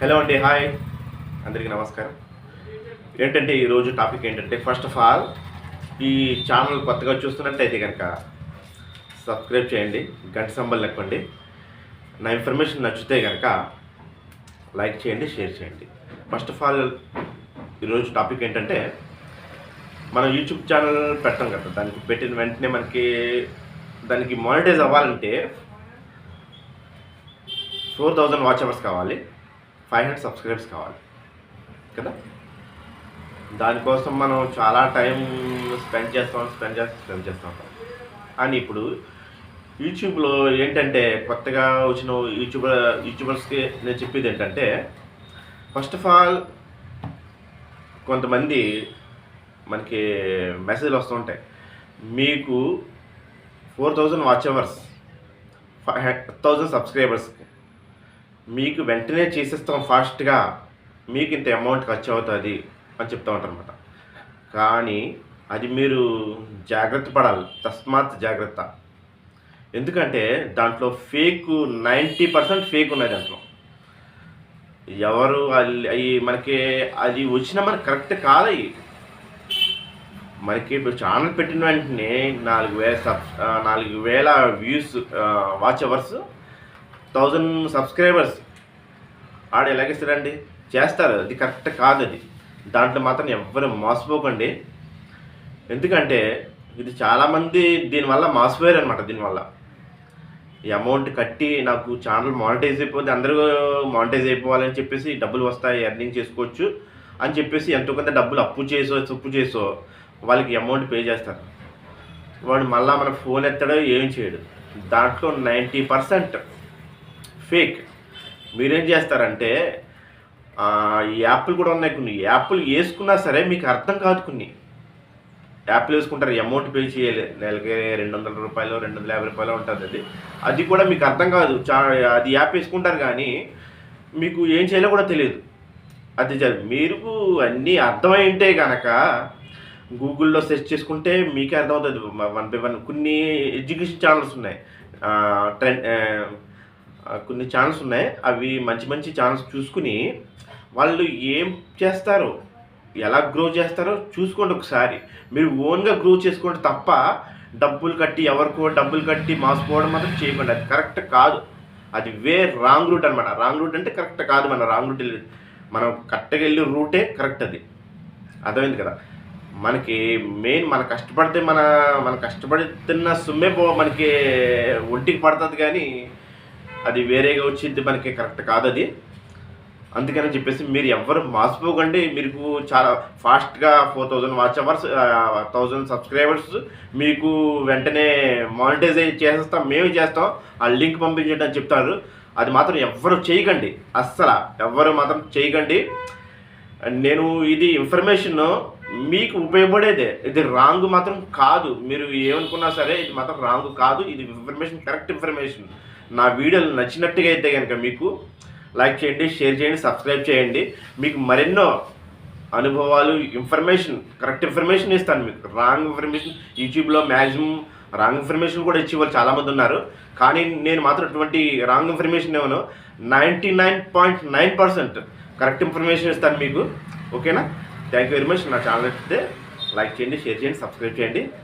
Hello అండి hi అందరికీ నమస్కారం. ఏంటంటే ఈరోజు టాపిక్ ఏంటంటే ఫస్ట్ ఆఫ్ ఆల్ ఈ ఛానల్ కొత్తగా చూస్తున్నట్టయితే కనుక సబ్స్క్రైబ్ చేయండి గంట సంబల్ లెక్కండి నా ఇన్ఫర్మేషన్ నచ్చితే కనుక లైక్ చేయండి షేర్ చేయండి. ఫస్ట్ ఆఫ్ ఆల్ ఈరోజు టాపిక్ ఏంటంటే మనం యూట్యూబ్ ఛానల్ పెట్టాం కదా దానికి పెట్టిన వెంటనే మనకి దానికి మానిటైజ్ అవ్వాలంటే ఫోర్ థౌజండ్ వాచ్ అవర్స్ కావాలి. ఫైవ్ హండ్రెడ్ సబ్స్క్రైబ్స్ కావాలి. కదా? దానికోసం మనం చాలా టైం స్పెండ్ చేస్తాం స్పెండ్ చేస్తాం స్పెండ్ చేస్తాం. అని ఇప్పుడు యూట్యూబ్లో ఏంటంటే కొత్తగా వచ్చిన యూట్యూబర్ యూట్యూబర్స్కి నేను చెప్పేది ఏంటంటే ఫస్ట్ ఆఫ్ ఆల్ కొంతమంది మనకి మెసేజ్లు వస్తుంటాయి మీకు four thousand watch hours five thousand సబ్స్క్రైబర్స్కి. మీకు వెంటనే చేసేస్తాం ఫాస్ట్గా మీకు ఇంత అమౌంట్ ఖర్చు అవుతుంది అని చెప్తా ఉంటారు అనమాట కానీ అది మీరు జాగ్రత్త పడాలి తస్మాత్ జాగ్రత్త. ఎందుకంటే దాంట్లో ఫేక్ నైంటీ పర్సెంట్ ఫేక్ ఉన్నాయి దాంట్లో. ఎవరు అవి మనకి అది వచ్చినా మనకి కరెక్ట్ కాదు మనకి ఇప్పుడు ఛానల్ పెట్టిన వెంటనే నాలుగు వేల సబ్ నాలుగు వేల views watch hours thousand subscribers. ఆడ ఎలాగిస్తారండి చేస్తారు. అది కరెక్ట్ కాదు అది. దాంట్లో మాత్రం ఎవ్వరు మోసపోకండి. ఎందుకంటే ఇది చాలామంది దీనివల్ల మోసపోయారు అనమాట దీనివల్ల. ఈ అమౌంట్ కట్టి నాకు ఛానల్ మానిటైజ్ అయిపోతే అందరూ మానిటైజ్ అయిపోవాలని చెప్పేసి డబ్బులు వస్తాయి ఎర్నింగ్ చేసుకోవచ్చు అని చెప్పేసి ఎంతో కొంత డబ్బులు అప్పు చేసో తప్పు చేసో వాళ్ళకి అమౌంట్ పే చేస్తారు. వాడు మళ్ళీ మన ఫోన్ ఎత్తడో ఏం చేయడు. దాంట్లో నైంటీ పర్సెంట్ ఫేక్. మీరేం చేస్తారంటే ఈ యాప్లు కూడా ఉన్నాయి కొన్ని. యాప్లు వేసుకున్నా సరే మీకు అర్థం కాదు కొన్ని. యాప్లు వేసుకుంటారు అమౌంట్ పే చేయాలి. నెలకి రెండు వందల రూపాయలు రెండు వందల యాభై రూపాయలు ఉంటుంది అది. అది కూడా మీకు అర్థం కాదు. చా అది యాప్ వేసుకుంటారు కానీ మీకు ఏం చేయాలో కూడా తెలియదు. అది చదువు మీరు అన్నీ అర్థమై ఉంటే కనుక గూగుల్లో సెర్చ్ చేసుకుంటే మీకే అర్థమవుతుంది. వన్ బై వన్ కొన్ని ఎడ్యుకేషన్ ఛానల్స్ ఉన్నాయి. ట్రెండ్ కొన్ని ఛానల్స్ ఉన్నాయి. అవి మంచి మంచి ఛానల్స్ చూసుకుని వాళ్ళు ఏం చేస్తారో ఎలా గ్రో చేస్తారో చూసుకోండి ఒకసారి. మీరు ఓన్గా గ్రో చేసుకోండి తప్ప డబ్బులు కట్టి ఎవరికో డబ్బులు కట్టి మాసిపోవడం మాత్రం చేయకండి. అది కరెక్ట్ కాదు. అది వే రాంగ్ రూట్ అనమాట రాంగ్ రూట్ అంటే కరెక్ట్ కాదు మన రాంగ్ రూట్ వెళ్ళి- మనం కరెక్ట్గా వెళ్ళే రూటే కరెక్ట్ అది. అర్థమైంది కదా? మనకి మెయిన్ మన కష్టపడితే మన మన కష్టపడుతున్న సొమ్మే మనకి ఒంటికి పడుతుంది కానీ అది వేరేగా వచ్చింది మనకి కరెక్ట్ కాదు అది అందుకని చెప్పేసి మీరు ఎవ్వరు మాసిపోకండి మీకు చాలా ఫాస్ట్గా four thousand watch hours thousand subscribers మీకు వెంటనే మానిటైజ్ చేసేస్తాం. మేము చేస్తాం. ఆ లింక్ పంపించండి అని చెప్తారు. అది మాత్రం ఎవ్వరు చేయకండి. అస్సలు ఎవ్వరు మాత్రం చేయకండి. నేను ఇది ఇన్ఫర్మేషన్ మీకు ఉపయోగపడేదే. ఇది రాంగ్ మాత్రం కాదు. మీరు ఏమనుకున్నా సరే ఇది మాత్రం రాంగ్ కాదు. ఇది ఇన్ఫర్మేషన్ కరెక్ట్ ఇన్ఫర్మేషన్. నా వీడియోలు నచ్చినట్టుగా అయితే కనుక మీకు లైక్ చేయండి షేర్ చేయండి సబ్స్క్రైబ్ చేయండి. మీకు మరెన్నో అనుభవాలు ఇన్ఫర్మేషన్ కరెక్ట్ ఇన్ఫర్మేషన్ ఇస్తాను మీకు. రాంగ్ ఇన్ఫర్మేషన్ యూట్యూబ్లో మ్యాక్సిమం రాంగ్ ఇన్ఫర్మేషన్ కూడా ఇచ్చే వాళ్ళు చాలామంది ఉన్నారు. కానీ నేను మాత్రం అటువంటి రాంగ్ ఇన్ఫర్మేషన్ ఏమను ninety nine point nine percent correct information ఇస్తాను మీకు. ఓకేనా? Thank you very much. నా ఛానల్ అయితే లైక్ చేయండి షేర్ చేయండి సబ్స్క్రైబ్ చేయండి.